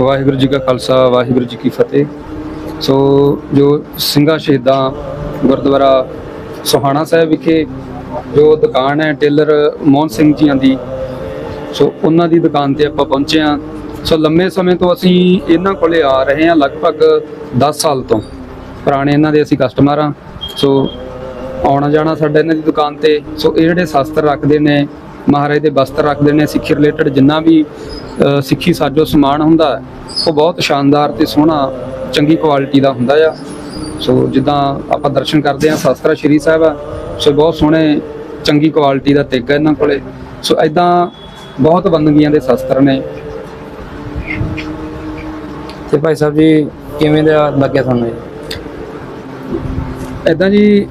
ਵਾਹਿਗੁਰੂ ਜੀ ਕਾ ਖਾਲਸਾ, ਵਾਹਿਗੁਰੂ ਜੀ ਕੀ ਫਤਿਹ। ਸੋ ਜੋ ਸਿੰਘਾਂ ਸ਼ਹੀਦਾਂ ਗੁਰਦੁਆਰਾ ਸੁਹਾਣਾ ਸਾਹਿਬ ਵਿਖੇ ਜੋ ਦੁਕਾਨ ਹੈ ਟੇਲਰ ਮੋਹਨ ਸਿੰਘ ਜੀਆਂ ਦੀ, ਸੋ ਉਹਨਾਂ ਦੀ ਦੁਕਾਨ ਤੇ ਆਪਾਂ ਪਹੁੰਚੇ ਹਾਂ। ਸੋ ਲੰਮੇ ਸਮੇਂ ਤੋਂ ਅਸੀਂ ਇਹਨਾਂ ਕੋਲੇ ਆ ਰਹੇ ਹਾਂ ਲਗਭਗ 10 ਸਾਲ ਤੋਂ। ਪੁਰਾਣੇ ਇਹਨਾਂ ਦੇ ਅਸੀਂ ਕਸਟਮਰ ਹਾਂ। ਸੋ ਆਉਣਾ ਜਾਣਾ ਸਾਡਾ ਇਹਨਾਂ ਦੀ ਦੁਕਾਨ ਤੇ। ਸੋ ਇਹ ਜਿਹੜੇ ਸ਼ਸਤਰ ਰੱਖਦੇ ਨੇ ਮਹਾਰਾਜ ਦੇ ਵਸਤਰ ਰੱਖਦੇ ਨੇ ਸਿੱਖੀ ਰਿਲੇਟਡ ਜਿੰਨਾ ਵੀ ਸਿੱਖੀ ਸਾਜੋ ਸਮਾਨ ਹੁੰਦਾ ਉਹ ਬਹੁਤ ਸ਼ਾਨਦਾਰ ਤੇ ਸੋਹਣਾ ਚੰਗੀ ਕੁਆਲਿਟੀ ਦਾ ਹੁੰਦਾ ਆ। ਸੋ ਜਿੱਦਾਂ ਆਪਾਂ ਦਰਸ਼ਨ ਕਰਦੇ ਹਾਂ ਸ਼ਸਤਰਾ ਸ਼੍ਰੀ ਸਾਹਿਬ ਆ ਸੋ ਬਹੁਤ ਸੋਹਣੇ ਚੰਗੀ ਕੁਆਲਿਟੀ ਦਾ ਤੇਗਾ ਇਹਨਾਂ ਕੋਲੇ। ਸੋ ਐਦਾਂ ਬਹੁਤ ਬੰਦਗੀਆਂ ਦੇ ਸ਼ਸਤਰ ਨੇ। ਤੇ ਭਾਈ ਸਾਹਿਬ ਜੀ ਕਿਵੇਂ ਦਾ ਲੱਗਿਆ ਤੁਹਾਨੂੰ ਇਹ? ਐਦਾਂ ਜੀ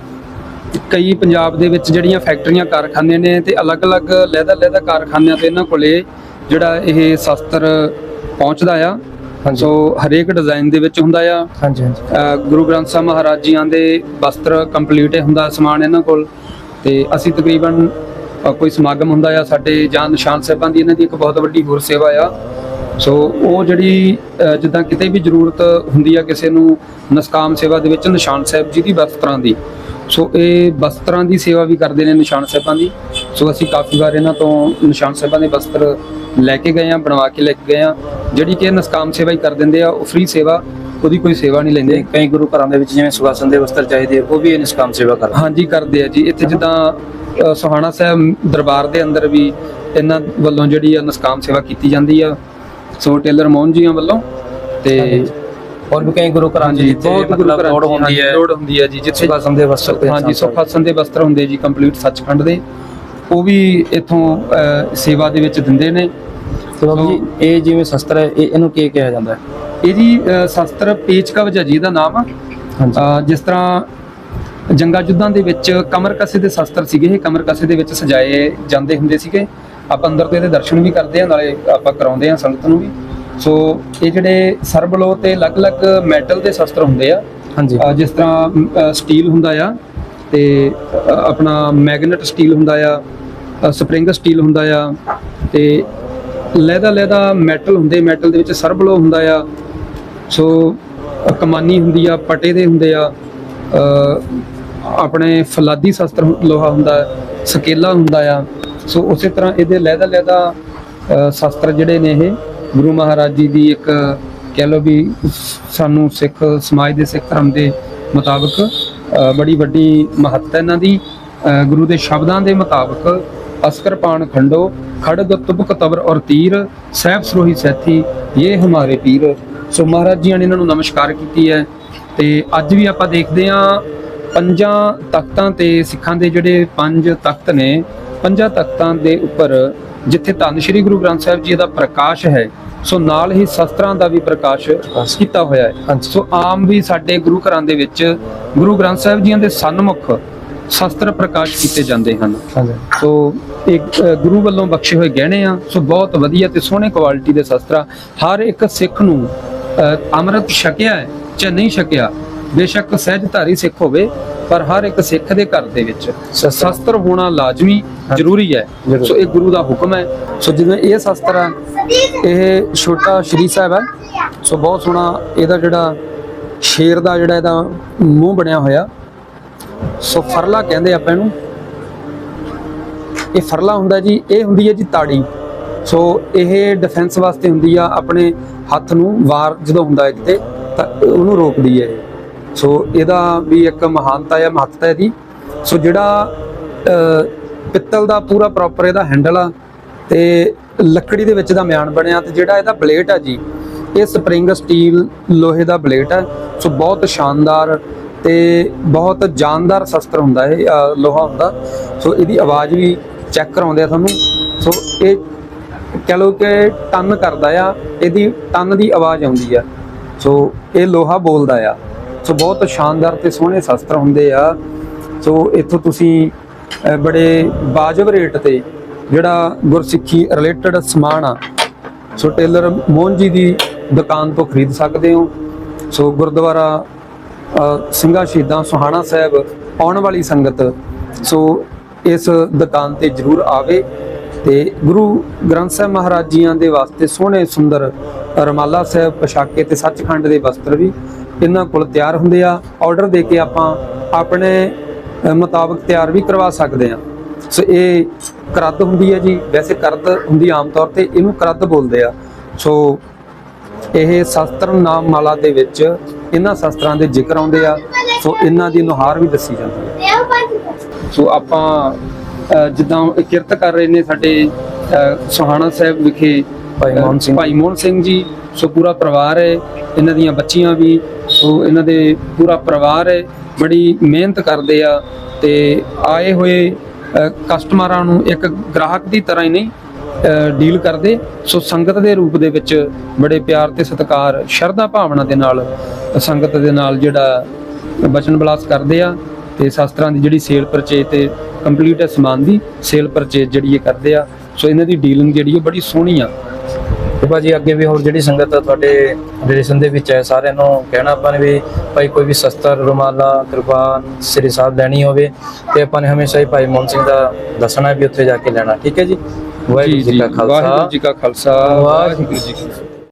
ਕਈ ਪੰਜਾਬ ਦੇ ਵਿੱਚ ਜਿਹੜੀਆਂ ਫੈਕਟਰੀਆਂ ਕਾਰਖਾਨੇ ਨੇ ਤੇ ਅਲੱਗ-ਅਲੱਗ ਲਹਿਦਾ-ਲਹਿਦਾ ਕਾਰਖਾਨਿਆਂ ਤੇ ਇਹਨਾਂ ਕੋਲੇ ਜਿਹੜਾ ਇਹ ਸ਼ਸਤਰ ਪਹੁੰਚਦਾ ਆ। ਸੋ ਹਰੇਕ ਡਿਜ਼ਾਈਨ ਦੇ ਵਿੱਚ ਹੁੰਦਾ ਆ। ਹਾਂਜੀ ਹਾਂਜੀ। ਗੁਰੂ ਗ੍ਰੰਥ ਸਾਹਿਬ ਮਹਾਰਾਜ ਜੀਆਂ ਦੇ ਵਸਤਰ ਕੰਪਲੀਟ ਹੁੰਦਾ ਸਮਾਨ ਇਹਨਾਂ ਕੋਲ। ਤੇ ਅਸੀਂ ਤਕਰੀਬਨ ਕੋਈ ਸਮਾਗਮ ਹੁੰਦਾ ਆ ਸਾਡੇ ਜਾਂ ਨਿਸ਼ਾਨ ਸਾਹਿਬਾਂ ਦੀ ਇਹਨਾਂ ਦੀ ਇੱਕ ਬਹੁਤ ਵੱਡੀ ਹੋਰ ਸੇਵਾ ਆ। ਸੋ ਉਹ ਜਿਹੜੀ ਜਿੱਦਾਂ ਕਿਤੇ ਵੀ ਜ਼ਰੂਰਤ ਹੁੰਦੀ ਆ ਕਿਸੇ ਨੂੰ ਨਸਕਾਮ ਸੇਵਾ ਦੇ ਵਿੱਚ ਨਿਸ਼ਾਨ ਸਾਹਿਬ ਜੀ ਦੀ ਵਸਤਰਾਂ ਦੀ। ਸੋ ਇਹ ਵਸਤਰਾਂ ਦੀ ਸੇਵਾ ਵੀ ਕਰਦੇ ਨੇ ਨਿਸ਼ਾਨ ਸਾਹਿਬਾਂ ਦੀ। ਸੋ ਅਸੀਂ ਕਾਫੀ ਵਾਰ ਇਹਨਾਂ ਤੋਂ ਨਿਸ਼ਾਨ ਸਾਹਿਬਾਂ ਦੇ ਵਸਤਰ ਲੈ ਕੇ ਗਏ ਆ ਬਣਵਾ ਕੇ ਲੈ ਕੇ ਗਏ ਆ ਜਿਹੜੀ ਕਿ ਨਸਕਾਮ ਸੇਵਾ ਹੀ ਕਰ ਦਿੰਦੇ ਆ ਉਹ ਫ੍ਰੀ ਸੇਵਾ ਉਹਦੀ ਕੋਈ ਸੇਵਾ ਨਹੀਂ ਲੈਂਦੇ। ਕਈ ਗੁਰੂ ਘਰਾਂ ਦੇ ਵਿੱਚ ਜਿਵੇਂ ਸੁਖਾਸਨ ਦੇ ਵਸਤਰ ਚਾਹੀਦੇ ਉਹ ਵੀ ਇਹ ਨਿਸ਼ਕਾਮ ਸੇਵਾ ਕਰਦੇ ਹਾਂਜੀ ਕਰਦੇ ਆ ਜੀ। ਇੱਥੇ ਜਿੱਦਾਂ ਸੋਹਾਣਾ ਸਾਹਿਬ ਦਰਬਾਰ ਦੇ ਅੰਦਰ ਵੀ ਇਹਨਾਂ ਵੱਲੋਂ ਜਿਹੜੀ ਆ ਨਸਕਾਮ ਸੇਵਾ ਕੀਤੀ ਜਾਂਦੀ ਆ। ਸੋ ਟੇਲਰ ਮੋਹਨ ਜੀਆਂ ਵੱਲੋਂ ਤੇ ਹੋਰ ਵੀ ਕਈ ਗੁਰੂ ਘਰਾਂ 'ਚ ਜਿੱਥੇ ਮਤਲਬ ਲੋੜ ਹੁੰਦੀ ਹੈ। ਲੋੜ ਹੁੰਦੀ ਹੈ ਜੀ ਜਿੱਥੇ ਸੁਖਾਸਨ ਦੇ ਵਸਤਰ ਤੇ ਹਾਂਜੀ ਸੁਖਾਸਨ ਦੇ ਵਸਤਰ ਹੁੰਦੇ ਜੀ ਕੰਪਲੀਟ ਸੱਚਖੰਡ ਦੇ। ਉਹ ਵੀ ਇੱਥੋਂ ਸੇਵਾ ਦੇ ਵਿੱਚ ਦਿੰਦੇ ਨੇ। ਤੇ ਬਾਬੂ ਜੀ ਇਹ ਜਿਵੇਂ ਸ਼ਸਤਰ ਹੈ ਇਹ ਇਹਨੂੰ ਕੀ ਕਿਹਾ ਜਾਂਦਾ ਹੈ? ਇਹ ਜੀ ਅ, ਸ਼ਸਤਰ ਪੇਚ ਕਵਚ ਹੈ ਜੀ ਇਹਦਾ ਨਾਮ। ਆ ਹਾਂਜੀ। ਅ, ਜਿਸ ਤਰ੍ਹਾਂ ਜੰਗਾ ਯੁੱਧਾਂ ਦੇ ਵਿੱਚ ਕਮਰ ਕਸੇ ਦੇ ਸ਼ਸਤਰ ਸੀਗੇ ਇਹ ਕਮਰ ਕਸੇ ਦੇ ਵਿੱਚ ਸਜਾਏ ਜਾਂਦੇ ਹੁੰਦੇ ਸੀਗੇ। ਆਪਾਂ ਅੰਦਰ ਤੋਂ ਇਹਦੇ ਦਰਸ਼ਨ ਵੀ ਕਰਦੇ ਆ ਨਾਲੇ ਆਪਾਂ ਕਰਾਉਂਦੇ ਆ ਸੰਗਤ ਨੂੰ ਵੀ। ਸੋ ਇਹ ਜਿਹੜੇ ਸਰਬਲੋ ਤੇ ਅਲੱਗ-ਅਲੱਗ ਮੈਟਲ ਦੇ ਸ਼ਸਤਰ ਹੁੰਦੇ ਆ ਹਾਂਜੀ। ਜਿਸ ਤਰ੍ਹਾਂ ਸਟੀਲ ਹੁੰਦਾ ਆ ਤੇ ਆਪਣਾ ਮੈਗਨੇਟ ਸਟੀਲ ਹੁੰਦਾ ਆ ਸਪਰਿੰਗ ਸਟੀਲ ਹੁੰਦਾ ਆ ਤੇ ਲਹਿਦਾ ਲਹਿਦਾ ਮੈਟਲ ਹੁੰਦੇ ਮੈਟਲ ਦੇ ਵਿੱਚ ਸਰਬਲੋ ਹੁੰਦਾ ਆ। ਸੋ ਕਮਾਨੀ ਹੁੰਦੀ ਆ ਪਟੇ ਦੇ ਹੁੰਦੇ ਆ ਆਪਣੇ ਫਲਾਦੀ ਸ਼ਸਤਰ ਲੋਹਾ ਹੁੰਦਾ ਸਕੇਲਾ ਹੁੰਦਾ ਆ। ਸੋ ਉਸੇ ਤਰ੍ਹਾਂ ਇਹਦੇ ਲਹਿਦਾ ਲਹਿਦਾ ਅ, ਸ਼ਸਤਰ ਜਿਹੜੇ ਨੇ ਇਹ ਗੁਰੂ ਮਹਾਰਾਜ ਜੀ ਦੀ ਇੱਕ ਕਹਿ ਲਓ ਵੀ ਸਾਨੂੰ ਸਿੱਖ ਸਮਾਜ ਦੇ ਸਿੱਖ ਧਰਮ ਦੇ ਮੁਤਾਬਕ ਬੜੀ ਵੱਡੀ ਮਹੱਤਤਾ ਇਹਨਾਂ ਦੀ। ਗੁਰੂ ਦੇ ਸ਼ਬਦਾਂ ਦੇ ਮੁਤਾਬਕ ਅਸਕਰ ਪਾਣ ਖੰਡੋ, ਖੜਗ ਤੁਬਕ ਤਬਰ ਔਰ ਤੀਰ, ਸਹਿਬ ਸਰੋਹੀ ਸੈਥੀ ਇਹ ਹਮਾਰੇ ਪੀਰ। ਸੋ ਮਹਾਰਾਜ ਜੀ ਨੇ ਇਹਨਾਂ ਨੂੰ ਨਮਸਕਾਰ ਕੀਤੀ ਹੈ ਤੇ ਅੱਜ ਵੀ ਆਪਾਂ ਦੇਖਦੇ ਹਾਂ ਪੰਜਾਂ ਤਖਤਾਂ ਤੇ ਸਿੱਖਾਂ ਦੇ ਜਿਹੜੇ ਪੰਜ ਤਖਤ ਨੇ ਪੰਜਾਂ ਤਖਤਾਂ ਦੇ ਉੱਪਰ ਜਿੱਥੇ ਧੰਨ ਸ਼੍ਰੀ ਗੁਰੂ ਗ੍ਰੰਥ ਸਾਹਿਬ ਜੀ ਦਾ ਪ੍ਰਕਾਸ਼ ਹੈ ਸੋ ਨਾਲ ਹੀ ਸ਼ਸਤਰਾਂ ਦਾ ਵੀ ਪ੍ਰਕਾਸ਼ ਕੀਤਾ ਹੋਇਆ ਹੈ। ਸੋ ਆਮ ਵੀ ਸਾਡੇ ਗੁਰੂ ਘਰਾਂ ਦੇ ਵਿੱਚ ਗੁਰੂ ਗ੍ਰੰਥ ਸਾਹਿਬ ਜੀਆਂ ਦੇ ਸਨਮੁਖ ਸ਼ਸਤਰ ਪ੍ਰਕਾਸ਼ ਕੀਤੇ ਜਾਂਦੇ ਹਨ। ਸੋ ਇੱਕ ਗੁਰੂ ਵੱਲੋਂ ਬਖਸ਼ੇ ਹੋਏ ਗਹਿਣੇ ਆ ਸੋ ਬਹੁਤ ਵਧੀਆ ਤੇ ਸੋਹਣੇ ਕੁਆਲਿਟੀ ਦੇ ਸ਼ਸਤਰ ਹਰ ਇੱਕ ਸਿੱਖ ਨੂੰ ਅੰਮ੍ਰਿਤ ਛਕਿਆ ਹੈ ਜਾਂ ਨਹੀਂ ਛਕਿਆ ਬੇਸ਼ੱਕ ਸਹਿਜਧਾਰੀ ਸਿੱਖ ਹੋਵੇ ਪਰ ਹਰ ਇੱਕ ਸਿੱਖ ਦੇ ਘਰ ਦੇ ਵਿੱਚ ਸ਼ਸਤਰ ਹੋਣਾ ਲਾਜ਼ਮੀ ਜ਼ਰੂਰੀ ਹੈ। ਸੋ ਇਹ ਗੁਰੂ ਦਾ ਹੁਕਮ ਹੈ। ਸੋ ਜਿਵੇਂ ਇਹ ਸ਼ਸਤਰ ਆ ਇਹ ਛੋਟਾ ਸ਼੍ਰੀ ਸਾਹਿਬ ਹੈ। ਸੋ ਬਹੁਤ ਸੋਹਣਾ ਇਹਦਾ ਜਿਹੜਾ ਸ਼ੇਰ ਦਾ ਜਿਹੜਾ ਇਹਦਾ ਮੂੰਹ ਬਣਿਆ ਹੋਇਆ। ਸੋ ਫਰਲਾ ਕਹਿੰਦੇ ਆਪਾਂ ਇਹਨੂੰ। ਇਹ ਫਰਲਾ ਹੁੰਦਾ ਜੀ ਇਹ ਹੁੰਦੀ ਹੈ ਜੀ ਤਾੜੀ। ਸੋ ਇਹ ਡਿਫੈਂਸ ਵਾਸਤੇ ਹੁੰਦੀ ਆ ਆਪਣੇ ਹੱਥ ਨੂੰ ਵਾਰ ਜਦੋਂ ਹੁੰਦਾ ਹੈ ਕਿਤੇ ਤਾਂ ਉਹਨੂੰ ਰੋਕਦੀ ਹੈ। ਸੋ ਇਹਦਾ ਵੀ ਇੱਕ ਮਹਾਨਤਾ ਹੈ ਮਹੱਤਤਾ ਹੈ ਦੀ ਸੋ ਜਿਹੜਾ ਪਿੱਤਲ ਦਾ ਪੂਰਾ ਪ੍ਰੋਪਰ ਇਹਦਾ ਹੈਂਡਲ ਆ ਤੇ ਲੱਕੜੀ ਦੇ ਵਿੱਚ ਦਾ ਮਿਆਨ ਬਣਿਆ ਤੇ ਜਿਹੜਾ ਇਹਦਾ ਬਲੇਡ ਆ ਜੀ, ਇਹ ਸਪਰਿੰਗ ਸਟੀਲ ਲੋਹੇ ਦਾ ਬਲੇਡ ਆ। ਸੋ ਬਹੁਤ ਸ਼ਾਨਦਾਰ ਤੇ ਬਹੁਤ ਜਾਨਦਾਰ ਸ਼ਸਤਰ ਹੁੰਦਾ ਇਹ ਲੋਹਾ ਹੁੰਦਾ। ਸੋ ਇਹਦੀ ਆਵਾਜ਼ ਵੀ ਚੈੱਕ ਕਰਾਉਂਦੇ ਆ ਤੁਹਾਨੂੰ। ਸੋ ਇਹ ਕਹ ਲਓ ਕਿ ਟਨ ਕਰਦਾ ਆ, ਇਹਦੀ ਟਨ ਦੀ ਆਵਾਜ਼ ਆਉਂਦੀ ਆ। ਸੋ ਇਹ ਲੋਹਾ ਬੋਲਦਾ ਆ। ਸੋ ਬਹੁਤ ਸ਼ਾਨਦਾਰ ਤੇ ਸੋਹਣੇ ਸ਼ਸਤਰ ਹੁੰਦੇ ਆ। ਸੋ ਇੱਥੋਂ ਤੁਸੀਂ ਬੜੇ ਵਾਜਬ ਰੇਟ ਤੇ ਜਿਹੜਾ ਗੁਰਸਿੱਖੀ ਰਿਲੇਟਡ ਸਮਾਨ ਆ ਸੋ ਟੇਲਰ ਮੋਹਨ ਜੀ ਦੀ ਦੁਕਾਨ ਤੋਂ ਖਰੀਦ ਸਕਦੇ ਹੋ। ਸੋ ਗੁਰਦੁਆਰਾ ਅ, ਸਿੰਘਾਂ ਸ਼ਹੀਦਾਂ ਸੁਹਾਣਾ ਸਾਹਿਬ ਆਉਣ ਵਾਲੀ ਸੰਗਤ ਸੋ ਇਸ ਦੁਕਾਨ ਤੇ ਜਰੂਰ ਆਵੇ ਤੇ ਗੁਰੂ ਗ੍ਰੰਥ ਸਾਹਿਬ ਮਹਾਰਾਜ ਜੀਆਂ ਦੇ ਵਾਸਤੇ ਸੋਹਣੇ ਸੁੰਦਰ ਰਮਾਲਾ ਸਾਹਿਬ ਪੋਸ਼ਾਕੇ ਤੇ ਸੱਚਖੰਡ ਦੇ ਵਸਤਰ ਵੀ ਇਹਨਾਂ ਕੋਲ ਤਿਆਰ ਹੁੰਦੇ ਆ। ਆਰਡਰ ਦੇ ਕੇ ਆਪਾਂ ਆਪਣੇ ਮੁਤਾਬਕ ਤਿਆਰ ਵੀ ਕਰਵਾ ਸਕਦੇ ਆ। ਸੋ ਇਹ ਕਰਦ ਹੁੰਦੀ ਹੈ ਜੀ। ਵੈਸੇ ਕਰਦ ਹੁੰਦੀ ਆਮ ਤੌਰ ਤੇ ਇਹਨੂੰ ਕਰਦ ਬੋਲਦੇ ਆ। ਸੋ ਇਹ ਸ਼ਸਤਰ ਨਾਮ ਮਾਲਾ ਦੇ ਵਿੱਚ ਇਹਨਾਂ ਸ਼ਸਤਰਾਂ ਦੇ ਜ਼ਿਕਰ ਆਉਂਦੇ ਆ। ਸੋ ਇਹਨਾਂ ਦੀ ਨੁਹਾਰ ਵੀ ਦੱਸੀ ਜਾਂਦੀ ਹੈ ਸੋ ਆਪਾਂ ਜਿੱਦਾਂ ਕਿਰਤ ਕਰ ਰਹੇ ਨੇ ਸਾਡੇ ਸੁਹਾਣਾ ਸਾਹਿਬ ਵਿਖੇ ਭਾਈ ਮੋਹਨ ਸਿੰਘ। ਭਾਈ ਮੋਹਨ ਸਿੰਘ ਜੀ। ਸੋ ਪੂਰਾ ਪਰਿਵਾਰ ਹੈ। ਇਹਨਾਂ ਦੀਆਂ ਬੱਚੀਆਂ ਵੀ ਸੋ ਇਹਨਾਂ ਦੇ ਪੂਰਾ ਪਰਿਵਾਰ ਹੈ, ਬੜੀ ਮਿਹਨਤ ਕਰਦੇ ਆ ਤੇ ਆਏ ਹੋਏ ਕਸਟਮਰਾਂ ਨੂੰ ਇੱਕ ਗ੍ਰਾਹਕ ਦੀ ਤਰ੍ਹਾਂ ਹੀ ਨਹੀਂ ਡੀਲ ਕਰਦੇ। ਸੋ ਸੰਗਤ ਦੇ ਰੂਪ ਦੇ ਵਿੱਚ ਬੜੇ ਪਿਆਰ ਤੇ ਸਤਿਕਾਰ, ਸ਼ਰਧਾ ਭਾਵਨਾ ਦੇ ਨਾਲ ਸੰਗਤ ਦੇ ਨਾਲ ਜਿਹੜਾ ਬਚਨ ਬਲਾਸ ਕਰਦੇ ਆ ਤੇ ਸ਼ਾਸਤਰਾਂ ਦੀ ਜਿਹੜੀ ਸੇਲ ਪਰਚੇਜ ਤੇ ਕੰਪਲੀਟ ਹੈ ਸਮਾਨ ਦੀ, ਸੇਲ ਪਰਚੇਜ ਜਿਹੜੀ ਇਹ ਕਰਦੇ ਆ। ਸੋ ਇਹਨਾਂ ਦੀ ਡੀਲਿੰਗ ਜਿਹੜੀ ਉਹ ਬੜੀ ਸੋਹਣੀ ਆ। ਤੇ ਭਾਜੀ ਅੱਗੇ ਵੀ ਹੋਰ ਜਿਹੜੀ ਸੰਗਤ ਆ ਤੁਹਾਡੇ ਰਿਲੇਸ਼ਨ ਦੇ ਵਿੱਚ ਹੈ ਸਾਰਿਆਂ ਨੂੰ ਕਹਿਣਾ ਆਪਾਂ ਨੇ ਵੀ ਭਾਈ ਕੋਈ ਵੀ ਸ਼ਸਤਰ ਰੁਮਾਲਾ ਕਿਰਪਾਨ ਸ੍ਰੀ ਸਾਹਿਬ ਲੈਣੀ ਹੋਵੇ ਤੇ ਆਪਾਂ ਨੇ ਹਮੇਸ਼ਾ ਹੀ ਭਾਈ ਮੋਹਨ ਸਿੰਘ ਦਾ ਦੱਸਣਾ ਵੀ ਉੱਥੇ ਜਾ ਕੇ ਲੈਣਾ ਠੀਕ ਹੈ ਜੀ? ਵਾਹਿਗੁਰੂ ਜੀ ਕਾ ਵਾਹਿਗੁਰੂ ਖਾਲਸਾ ਜੀ ਕਾ ਖਾਲਸਾ ਵਾਹਿਗੁਰੂ ਵਾਹਿਗੁਰੂ ਜੀ ਕੀ ਫਤਿਹ।